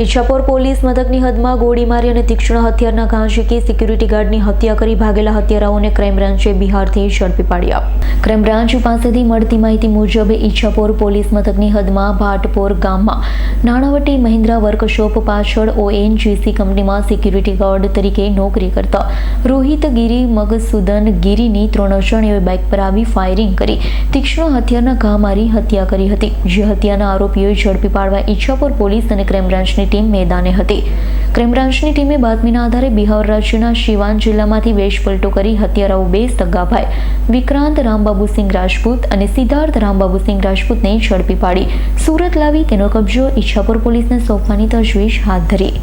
Ichchhapor police મથકની હદમાં ગોળી મારી અને તીક્ષ્ણ હથિયારના ઘા ઝીકી સિક્યુરિટી ગાર્ડની હત્યા કરી ભાગેલા હત્યારાઓને ક્રાઇમ બ્રાન્ચે બિહારથી ઝડપી પાડ્યા. ક્રાઇમ બ્રાન્ચ પાસેથી મળતી માહિતી મુજબ ઈચ્છાપોર પોલીસ મથકની હદમાં ભાટપોર ગામમાં નાણાવટી મહિન્દ્રા વર્કશોપ પાછળ ઓએનજીસી કંપનીમાં સિક્યુરિટી ગાર્ડ તરીકે નોકરી કરતા રોહિત ગીરી, મગસુદન ગીરીની ત્રણ અજાણ્યોએ બાઇક પર આવી ફાયરિંગ કરી તીક્ષ્ણ હથિયારના ઘા મારી હત્યા કરી હતી. જે હત્યાના આરોપીઓએ ઝડપી પાડવા ઈચ્છાપોર પોલીસ અને ક્રાઇમ બ્રાન્ચની ટીમ મેદાને હતી. ક્રાઇમ બ્રાન્ચની ટીમે બાતમીના આધારે બિહાર રાજ્યના શિવાન જિલ્લામાંથી વેશપલટો કરી હત્યારાઓ બે સગાભાઈ વિક્રાંત રામબાબુસિંહ રાજપૂત અને સિદ્ધાર્થ રામબાબુસિંહ રાજપૂતને ઝડપી પાડી. સુરત લાવી તેનો કબજો ઈચ્છાપુર પોલીસને સોંપવાની તજવીજ હાથ ધરી.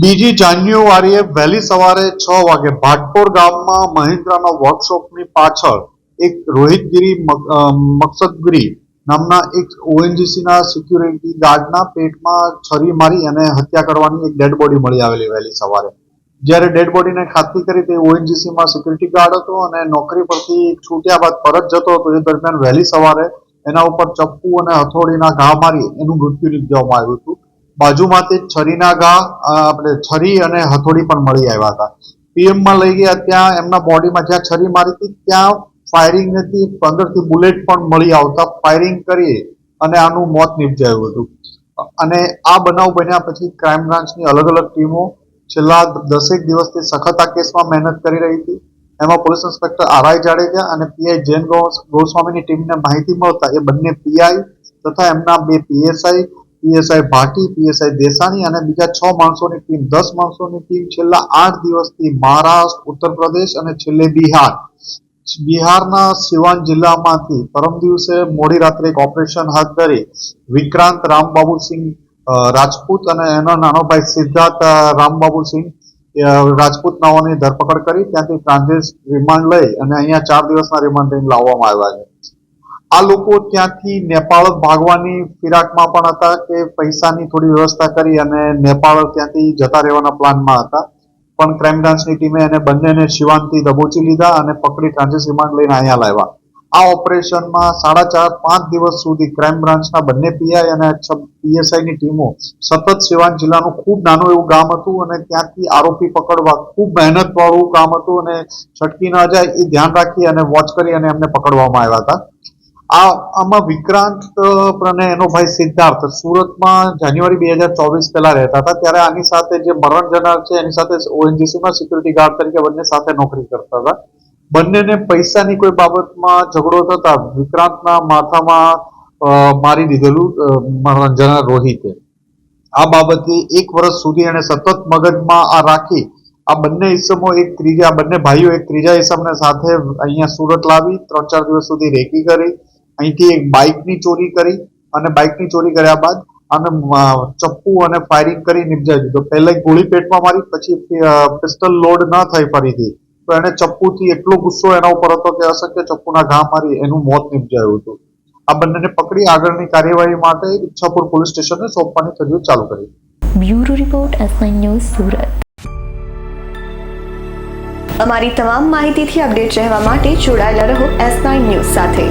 બીજી જાન્યુઆરીએ વહેલી સવારે છ વાગે ભાટપોર ગામમાં મહિન્દ્રાના વર્કશોપની પાછળ એક રોહિતગીરી મકસદગીરી નામના એક ઓએનજીસીના સિક્યુરિટી ગાર્ડના પેટમાં છરી મારી અને હત્યા કરવાની એક ડેડ બોડી મળી આવેલી વહેલી સવારે. જ્યારે ડેડ બોડીને ખાતરી કરી તે ઓએનજીસીમાં સિક્યુરિટી ગાર્ડ હતો અને નોકરી પરથી છૂટ્યા બાદ પરત જતો હતો. એ દરમિયાન વહેલી સવારે એના ઉપર ચપ્પુ અને હથોડીના ઘા મારી એનું મૃત્યુ નિપજવામાં આવ્યું હતું. બાજુમાંથી છરીના ઘા આપણે છરી અને હથોડી પણ મળી આવ્યા હતા. પીએમમાં લઈ ગયા ત્યાં એમના બોડીમાં જ્યાં છરી મારી હતી ત્યાં ફાયરિંગ નથી, પંદરથી બુલેટ પણ મળી આવતા. ફાયરિંગ કરી અને આનું મોત નિપજાયું હતું. અને આ બનાવ બન્યા પછી ક્રાઇમ બ્રાન્ચની અલગ અલગ ટીમો છેલ્લા દસેક દિવસથી સખત આ કેસમાં મહેનત કરી રહી હતી. એમાં પોલીસ ઇન્સ્પેક્ટર આરઆઈ જાડેજા અને પીઆઈ જૈન ગોસ્વામીની ટીમને માહિતી મળતા એ બંને પીઆઈ તથા એમના બે PSI PSI Bhati PSI Desani અને બીજા છ માણસોની ટીમ, દસ માણસોની ટીમ છેલ્લા આઠ દિવસથી મહારાષ્ટ્ર ઉત્તર પ્રદેશ અને છેલ્લે બિહાર. બિહારના સિવાન જિલ્લામાંથી પરમ દિવસે મોડી રાત્રે એક ઓપરેશન હાથ ધરી વિક્રાંત રામબાબુ સિંહ રાજપૂત અને એનો નાનો ભાઈ સિદ્ધાર્થ રામબાબુ સિંહ રાજપૂત નાઓની ધરપકડ કરી. ત્યાંથી ટ્રાન્ઝિટ રિમાન્ડ લઈ અને અહીંયા ચાર દિવસના રિમાન્ડ લઈને લાવવામાં આવ્યા છે. આ લોકો ત્યાંથી નેપાળ ભાગવાની ફિરાકમાં પણ હતા કે પૈસાની થોડી વ્યવસ્થા કરી અને નેપાળ ત્યાંથી જતા રહેવાના પ્લાનમાં હતા. પણ ક્રાઇમ બ્રાન્ચની ટીમે એને બંનેને શિવાનથી દબોચી લીધા અને પકડી ટ્રાન્ઝિટ રિમાન્ડ લઈને અહીંયા લાવ્યા. આ ઓપરેશનમાં સાડા ચાર, પાંચ દિવસ સુધી ક્રાઇમ બ્રાન્ચના બંને પીઆઈ અને પીએસઆઈની ટીમો સતત સિવાન જિલ્લાનું ખૂબ નાનું એવું ગામ હતું અને ત્યાંથી આરોપી પકડવા ખૂબ મહેનતવાળું કામ હતું અને છટકી ન જાય એ ધ્યાન રાખી અને વોચ કરી અને એમને પકડવામાં આવ્યા હતા. આ આમાં વિક્રાંત અને એનો ભાઈ સિદ્ધાર્થ સુરતમાં જાન્યુઆરી બે હજાર ચોવીસ પહેલા રહેતા હતા. ત્યારે આની સાથે જે મરણ જનાર છે, એની સાથે ઓએનજીસીમાં સિક્યુરિટી ગાર્ડ તરીકે બંને સાથે નોકરી કરતા હતા. બંનેને પૈસાની કોઈ બાબતમાં ઝઘડો થતા વિક્રાંતના માથામાં મારી દીધેલું જનાર રોહિતે. આ બાબતે એક વર્ષ સુધી એને સતત મગજમાં આ રાખી, આ બંને ઈસમો એક ત્રીજા બંને ભાઈઓ એક ત્રીજા ઈસમને સાથે અહીંયા સુરત લાવી, ત્રણ ચાર દિવસ સુધી રેકી કરી અહીંથી એક બાઇકની ચોરી કરી અને બાઇકની ચોરી કર્યા બાદ અને ચપ્પુ અને ફાયરિંગ કરી નિપજાવી દીધો. પહેલા ગોળી પેટમાં મારી, પછી પિસ્તલ લોડ ન થઈ ફરીથી. તો એને ચપ્પુથી એટલો ગુસ્સો એના ઉપર હતો કે અશક્ય ચપ્પુના ઘા મારી એનું મોત નિપજાયું હતું. આ બંનેને પકડી આગળની કાર્યવાહી માટે ઈચ્છાપુર પોલીસ સ્ટેશનને સોંપવાની તજવીજ ચાલુ કરી. Bureau report S news Surat. અમારી તમામ માહિતીથી અપડેટ રહેવા માટે જોડાયેલા રહો એસ ન્યૂઝ સાથે.